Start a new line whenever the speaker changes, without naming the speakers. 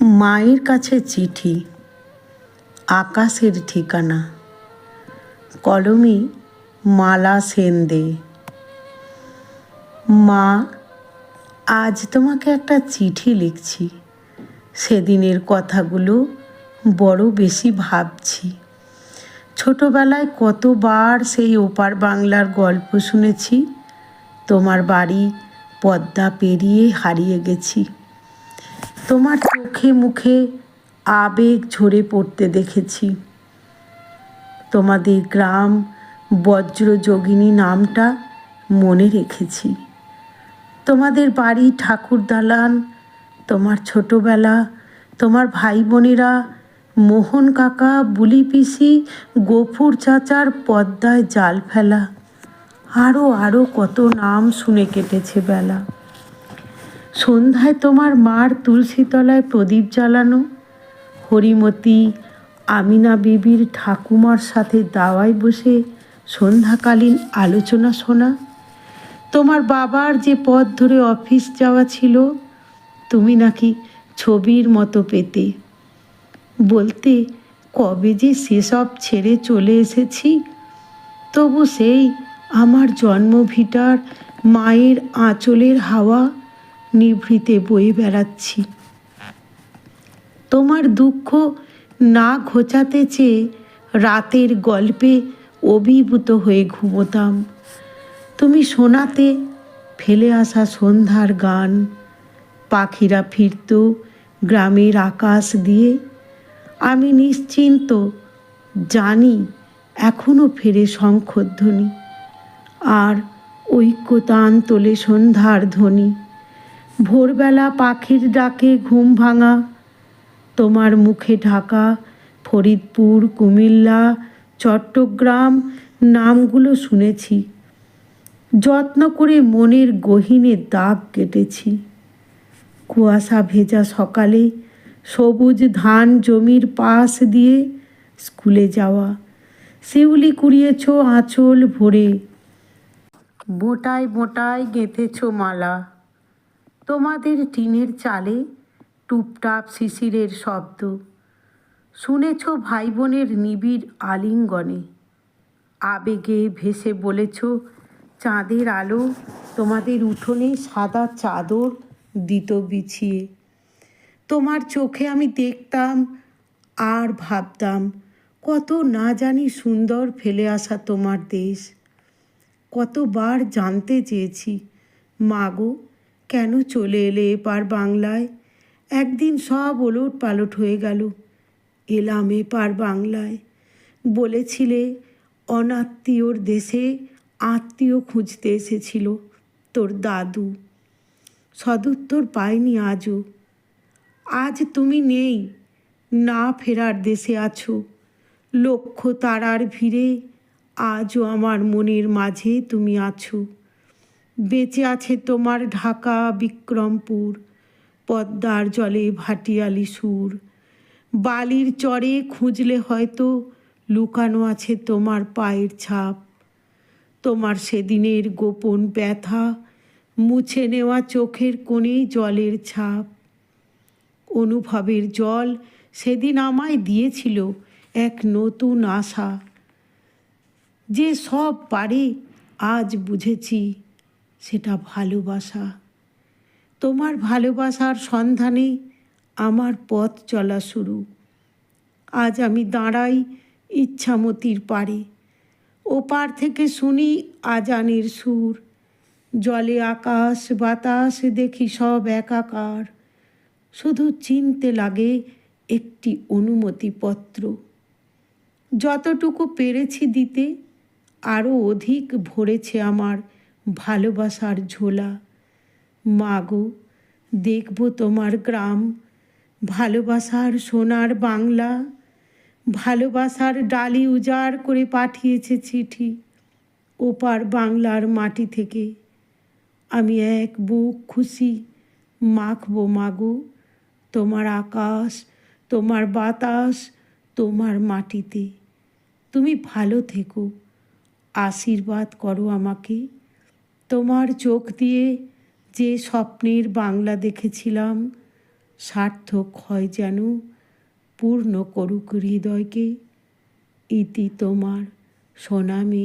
মায়ের কাছে চিঠি, আকাশের ঠিকানা, কলমি মালা সেন দে মা, আজ তোমাকে একটা চিঠি লিখছি, সেদিনের কথাগুলো বড় বেশি ভাবছি। ছোটবেলায় কতবার সেই ওপার বাংলার গল্প শুনেছি, তোমার বাড়ি পদ্মা পেরিয়ে হারিয়ে গেছি। তোমার চোখে মুখে আবেগ ঝরে পড়তে দেখেছি। তোমাদের গ্রাম বজ্রযোগিনী নামটা মনে রেখেছি। তোমাদের বাড়ি ঠাকুর দালান, তোমার ছোটবেলা, তোমার ভাই বোনেরা মোহন কাকা, বুলি পিসি, গফুর চাচার পদ্মায় জাল ফেলা। আরও আরও কত নাম শুনে কেটেছে বেলা। সন্ধ্যায় তোমার মার তুলসীতলায় প্রদীপ জ্বালানো, হরিমতি, আমিনা বিবির ঠাকুমার সাথে দাওয়ায় বসে সন্ধ্যাকালীন আলোচনা শোনা। তোমার বাবার যে পথ ধরে অফিস যাওয়া ছিল, তুমি নাকি ছবির মতো পেতে। বলতে, কবে যে সেসব ছেড়ে চলে এসেছি, তবু সেই আমার জন্মভিটার মায়ের আঁচলের হাওয়া নিভৃতে বয়ে বেড়াচ্ছি। তোমার দুঃখ না ঘোচাতে চেয়ে রাতের গল্পে অভিভূত হয়ে ঘুমোতাম। তুমি শোনাতে ফেলে আসা সন্ধ্যার গান, পাখিরা ফিরত গ্রামের আকাশ দিয়ে। আমি নিশ্চিন্ত জানি এখনও ফেরে শঙ্খধ্বনি, আর ঐক্যতান তোলে সন্ধ্যার ধ্বনি। ভোরবেলা পাখির ডাকে ঘুম ভাঙা, তোমার মুখে ঢাকা, ফরিদপুর, কুমিল্লা, চট্টগ্রাম নামগুলো শুনেছি। যত্ন করে মনের গহীনে দাগ কেটেছি। কুয়াশা ভেজা সকালে সবুজ ধান জমির পাশ দিয়ে স্কুলে যাওয়া। শিউলি কুড়িয়েছ আঁচল ভরে বোটায় বোটায় গেঁথেছ মালা। তোমাদের টিনের চালে টুপটাপ শিশিরের শব্দ। শুনেছ ভাই বোনের নিবিড় আলিঙ্গনে। আবেগে ভেসে বলেছ, চাঁদের আলো তোমাদের উঠোনে সাদা চাদর দিত বিছিয়ে। তোমার চোখে আমি দেখতাম আর ভাবতাম, কত না জানি সুন্দর ফেলে আসা তোমার দেশ। কতবার জানতে চেয়েছি মাগো কেন চলে এলে এপার বাংলায়? একদিন সব ওলট পালট হয়ে গেল। এলাম এপার বাংলায়। বলেছিলে অনাত্মীয়র দেশে আত্মীয় খুঁজতে এসেছিল, তোর দাদু। সদুত্তর পাইনি আজও। আজ তুমি নেই, না ফেরার দেশে আছো। লক্ষ তারার ভিড়ে, আজও আমার মনের মাঝে তুমি আছো। বেঁচে আছে তোমার ঢাকা, বিক্রমপুর, পদ্মার জলে ভাটিয়ালি সুর। বালির চরে খুঁজলে হয়তো লুকানো আছে তোমার পায়ের ছাপ। তোমার সেদিনের গোপন ব্যথা মুছে নেওয়া চোখের কোণেই জলের ছাপ। অনুভবের জল সেদিন আমায় দিয়েছিল এক নতুন আশা। যে সব পারে আজ বুঝেছি সেটা ভালোবাসা। তোমার ভালোবাসার সন্ধানে আমার পথ চলা শুরু। আজ আমি দাঁড়াই ইচ্ছামতির পারে ওপার থেকে শুনি আজানের সুর। জলে আকাশ, বাতাস, দেখি সব একাকার। শুধু চিনতে লাগে একটি অনুমতিপত্র। যতটুকু পেরেছি দিতে আরও অধিক ভরেছে আমার ভালোবাসার ঝোলা। মাগো, দেখব তোমার গ্রাম। ভালোবাসার সোনার বাংলা। ভালোবাসার ডালি উজাড় করে পাঠিয়েছে চিঠি ওপার বাংলার মাটি থেকে। আমি এক বুক খুশি, মাখবো মাগো। তোমার আকাশ, তোমার বাতাস, তোমার মাটিতে। তুমি ভালো থেকো, আশীর্বাদ করো আমাকে। তোমার চোখ দিয়ে যে স্বপ্নের বাংলা দেখেছিলাম, সার্থক হয় যেন পূর্ণ করুক হৃদয়কে, ইতি তোমার সোনামি।